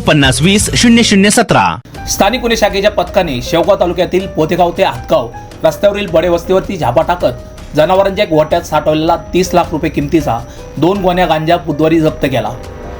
पन्नास वीस शून्य शून्य सतरा. स्थानिक गुन्हे शाखेच्या पथकाने शेवगाव तालुक्यातील पोतेगाव ते हातगाव रस्त्यावरील बडे वस्तीवरती झापा टाकत जनावरांच्या गोट्यात साठवलेला तीस लाख रुपये किमतीचा दोन गोण्या गांजा बुधवारी जप्त केला.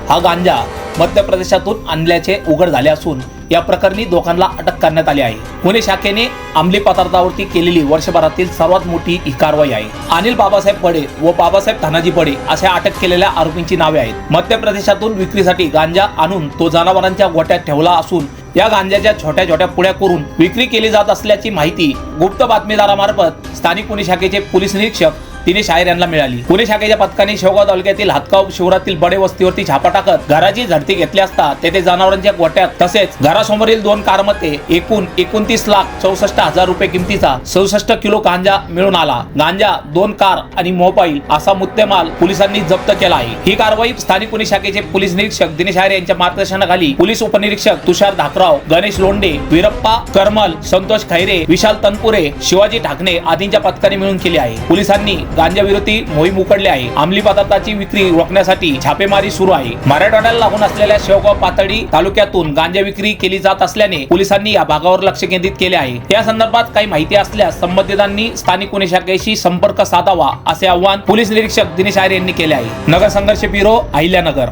हा गांजा मध्य प्रदेशातून आणल्याचे उघड झाले असून या प्रकरणी दोघांना अटक करण्यात आली आहे. पुणे शाखेने अंमली पदार्थावरती केलेली वर्षभरातील सर्वात मोठी ही कारवाई आहे. अनिल बाबासाहेब बडे व बाबासाहेब धनाजी बडे अशा अटक केलेल्या आरोपींची नावे आहेत. मध्य प्रदेशातून विक्रीसाठी गांजा आणून तो जनावरांच्या गोट्यात ठेवला असून या गांजाच्या छोट्या छोट्या पुड्या करून विक्री केली जात असल्याची माहिती गुप्त बातमीदारामार्फत स्थानिक पुणे शाखेचे पोलीस निरीक्षक दिनेश शाहीर यांना मिळाली. पुणे शाखेच्या पथकाने शेवगाव तालुक्यातील हातगाव शिवरातील बडे वस्तीवरती छापा टाकत घराची झडती घेतली असता तेथे जनावरांच्या गोट्यात तसेच घरासमोरील दोन कारमध्ये एकूण एकोणतीस लाख चौसष्ट हजार रुपये किमतीचा चौसष्ट किलो गांजा मिळून आला. गांजा दोन कार आणि मोबाईल असा मुद्देमाल पोलिसांनी जप्त केला आहे. ही कारवाई स्थानिक पोलीस शाखेचे पोलीस निरीक्षक दिनेश आहे यांच्या मार्गदर्शनाखाली पोलीस उपनिरीक्षक तुषार धाकराव गणेश लोंडे वीरप्पा करमल संतोष खैरे विशाल तनपुरे शिवाजी ढाकणे आदींच्या पथकाने मिळून केली आहे. पोलिसांनी गांजा विरोधी मोहीम उकडली आहे. अंमली पदार्थाची विक्री रोखण्यासाठी छापेमारी सुरू आहे. मराठवाड्याला लागून असलेल्या शेवगाव पातळी तालुक्यातून गांजा विक्री केली जात असल्याने पोलिसांनी या भागावर लक्ष केंद्रित केले आहे. या संदर्भात काही माहिती असल्यास संबंधितांनी स्थानिक गुन्हे शाखेशी संपर्क साधावा असे आवाहन पोलीस निरीक्षक दिनेश आयर यांनी केले आहे. नगर संघर्ष ब्युरो अहिल्यानगर.